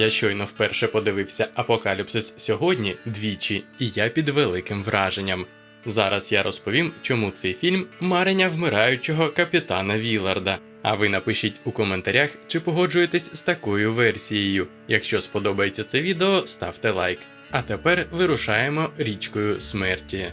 Я щойно вперше подивився Апокаліпсис сьогодні двічі, і я під великим враженням. Зараз я розповім, чому цей фільм марення вмираючого капітана Віларда. А ви напишіть у коментарях, чи погоджуєтесь з такою версією. Якщо сподобається це відео, ставте лайк. А тепер вирушаємо річкою смерті.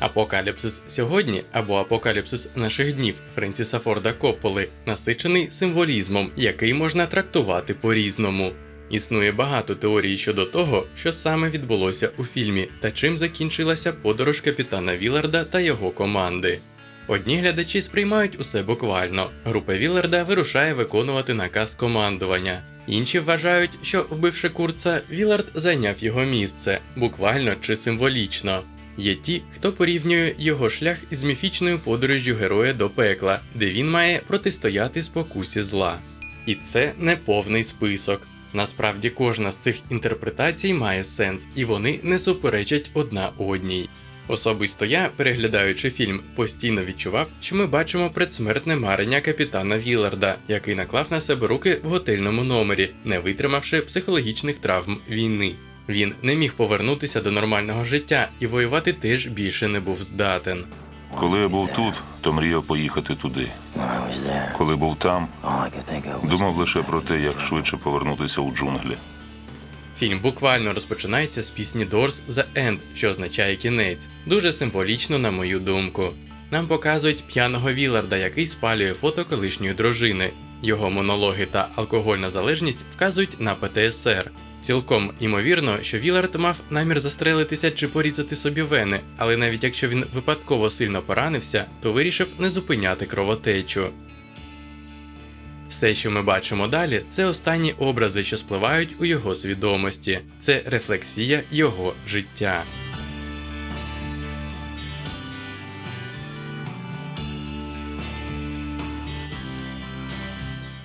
Апокаліпсис сьогодні або апокаліпсис наших днів Френсіса Форда Копполи насичений символізмом, який можна трактувати по-різному. Існує багато теорій щодо того, що саме відбулося у фільмі та чим закінчилася подорож капітана Віларда та його команди. Одні глядачі сприймають усе буквально. Група Віларда вирушає виконувати наказ командування. Інші вважають, що, вбивши курца, Вілард зайняв його місце, буквально чи символічно. Є ті, хто порівнює його шлях із міфічною подорожжю героя до пекла, де він має протистояти спокусі зла. І це не повний список. Насправді кожна з цих інтерпретацій має сенс, і вони не суперечать одна одній. Особисто я, переглядаючи фільм, постійно відчував, що ми бачимо предсмертне марення капітана Віларда, який наклав на себе руки в готельному номері, не витримавши психологічних травм війни. Він не міг повернутися до нормального життя і воювати теж більше не був здатен. Коли я був тут, то мріяв поїхати туди. Коли був там, думав лише про те, як швидше повернутися у джунглі. Фільм буквально розпочинається з пісні Doors The End, що означає кінець. Дуже символічно, на мою думку. Нам показують п'яного Віларда, який спалює фото колишньої дружини. Його монологи та алкогольна залежність вказують на ПТСР. Цілком імовірно, що Вілард мав намір застрелитися чи порізати собі вени, але навіть якщо він випадково сильно поранився, то вирішив не зупиняти кровотечу. Все, що ми бачимо далі, це останні образи, що спливають у його свідомості. Це рефлексія його життя.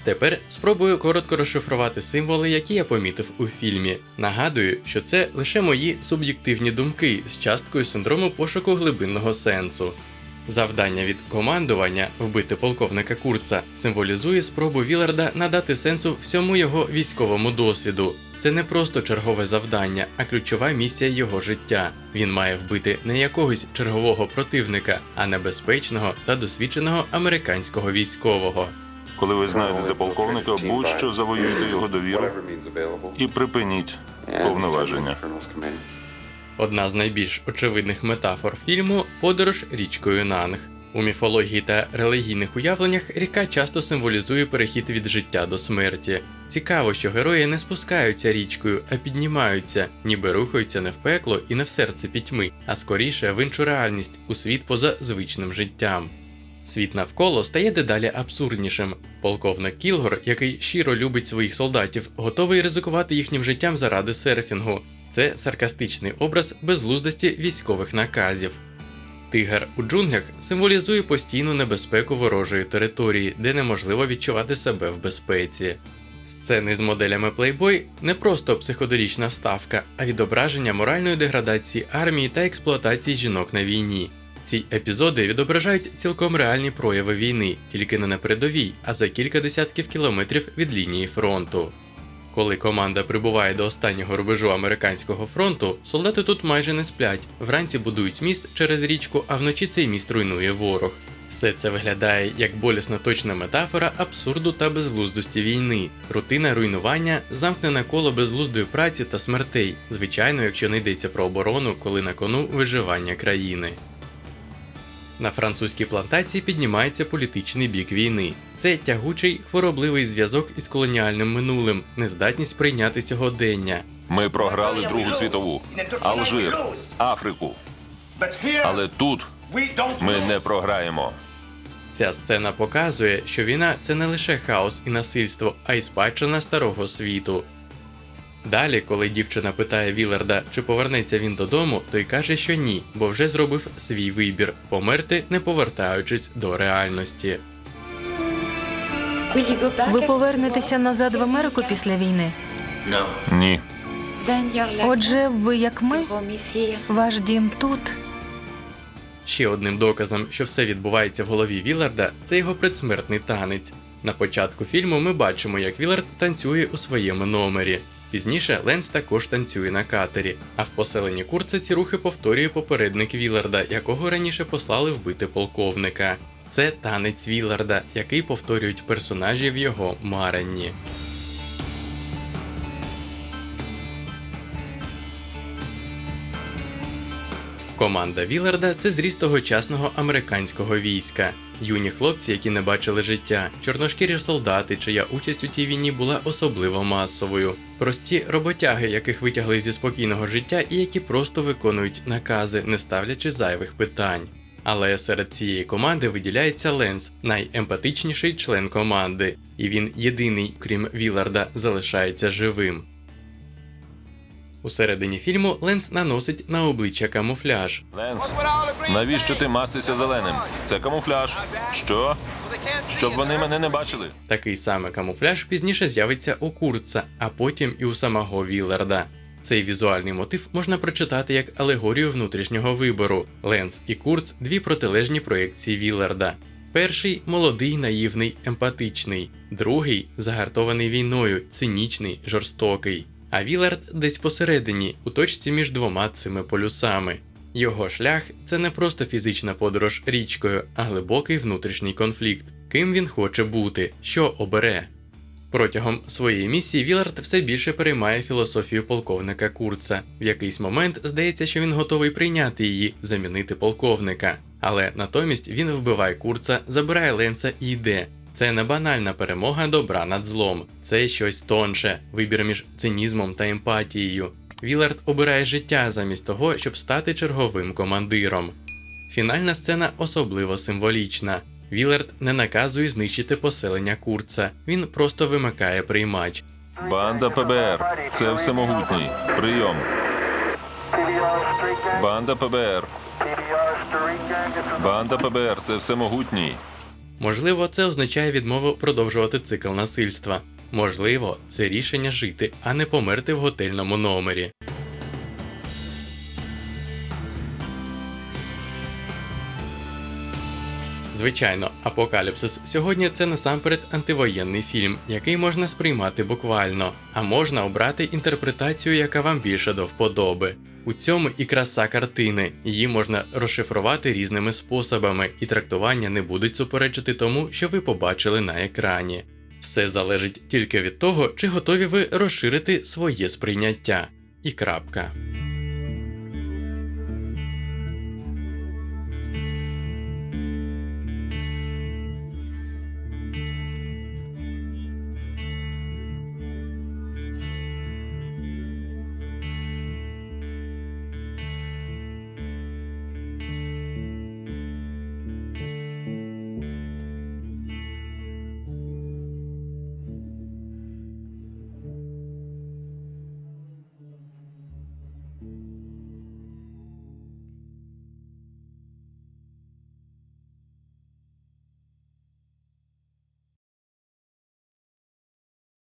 Тепер спробую коротко розшифрувати символи, які я помітив у фільмі. Нагадую, що це лише мої суб'єктивні думки з часткою синдрому пошуку глибинного сенсу. Завдання від командування вбити полковника Курца символізує спробу Віларда надати сенсу всьому його військовому досвіду. Це не просто чергове завдання, а ключова місія його життя. Він має вбити не якогось чергового противника, а небезпечного та досвідченого американського військового. Коли ви знайдете полковника, будь-що завоюйте його довіру і припиніть повноваження. Одна з найбільш очевидних метафор фільму подорож річкою Нанг. У міфології та релігійних уявленнях ріка часто символізує перехід від життя до смерті. Цікаво, що герої не спускаються річкою, а піднімаються, ніби рухаються не в пекло і не в серце пітьми, а скоріше в іншу реальність, у світ поза звичним життям. Світ навколо стає дедалі абсурднішим. Полковник Кілгор, який щиро любить своїх солдатів, готовий ризикувати їхнім життям заради серфінгу. Це саркастичний образ безглуздості військових наказів. Тигр у джунглях символізує постійну небезпеку ворожої території, де неможливо відчувати себе в безпеці. Сцени з моделями Playboy не просто психоделічна ставка, а відображення моральної деградації армії та експлуатації жінок на війні. Ці епізоди відображають цілком реальні прояви війни, тільки не на передовій, а за кілька десятків кілометрів від лінії фронту. Коли команда прибуває до останнього рубежу американського фронту, солдати тут майже не сплять. Вранці будують міст через річку, а вночі цей міст руйнує ворог. Все це виглядає як болісна точна метафора абсурду та безглуздості війни, рутина руйнування, замкнене коло безглуздої праці та смертей, звичайно, якщо не йдеться про оборону, коли на кону виживання країни. На французькій плантації піднімається політичний бік війни. Це тягучий хворобливий зв'язок із колоніальним минулим, нездатність прийняти сьогодення. Ми програли Другу світову, Алжир, Африку. Але тут ми не програємо. Ця сцена показує, що війна це не лише хаос і насильство, а й спадщина старого світу. Далі, коли дівчина питає Віларда, чи повернеться він додому, той каже, що ні, бо вже зробив свій вибір померти, не повертаючись до реальності. Ви повернетеся назад в Америку після війни. Ні. Отже, ви як ми, ваш дім тут. Ще одним доказом, що все відбувається в голові Віларда, це його предсмертний танець. На початку фільму ми бачимо, як Вілард танцює у своєму номері. Пізніше Ленс також танцює на катері, а в поселенні Курца ці рухи повторює попередник Віларда, якого раніше послали вбити полковника. Це танець Віларда, який повторюють персонажі в його маренні. Команда Віларда це зріст тогочасного американського війська. Юні хлопці, які не бачили життя, чорношкірі солдати, чия участь у тій війні була особливо масовою, прості роботяги, яких витягли зі спокійного життя і які просто виконують накази, не ставлячи зайвих питань. Але серед цієї команди виділяється Ленс, найемпатичніший член команди, і він єдиний, крім Віларда, залишається живим. У середині фільму Ленс наносить на обличчя камуфляж. Ленс, навіщо ти мастися зеленим? Це камуфляж. Що? Щоб вони мене не бачили. Такий самий камуфляж пізніше з'явиться у Курца, а потім і у самого Віларда. Цей візуальний мотив можна прочитати як алегорію внутрішнього вибору. Ленс і Курц дві протилежні проєкції Віларда. Перший молодий, наївний, емпатичний, другий загартований війною, цинічний, жорстокий. А Вілард десь посередині, у точці між двома цими полюсами. Його шлях це не просто фізична подорож річкою, а глибокий внутрішній конфлікт. Ким він хоче бути, що обере. Протягом своєї місії Вілард все більше переймає філософію полковника Курца. В якийсь момент здається, що він готовий прийняти її, замінити полковника. Але натомість він вбиває Курца, забирає Ленса і йде. Це не банальна перемога добра над злом, це щось тонше, вибір між цинізмом та емпатією. Вілард обирає життя замість того, щоб стати черговим командиром. Фінальна сцена особливо символічна. Вілард не наказує знищити поселення Курца, він просто вимикає приймач. Банда ПБР. Це всемогутній. Прийом. Банда ПБР. Банда ПБР. Це всемогутній. Можливо, це означає відмову продовжувати цикл насильства. Можливо, це рішення жити, а не померти в готельному номері. Звичайно, Апокаліпсис сьогодні це насамперед антивоєнний фільм, який можна сприймати буквально, а можна обрати інтерпретацію, яка вам більше до вподоби. У цьому і краса картини, її можна розшифрувати різними способами, і трактування не будуть суперечити тому, що ви побачили на екрані. Все залежить тільки від того, чи готові ви розширити своє сприйняття. І крапка.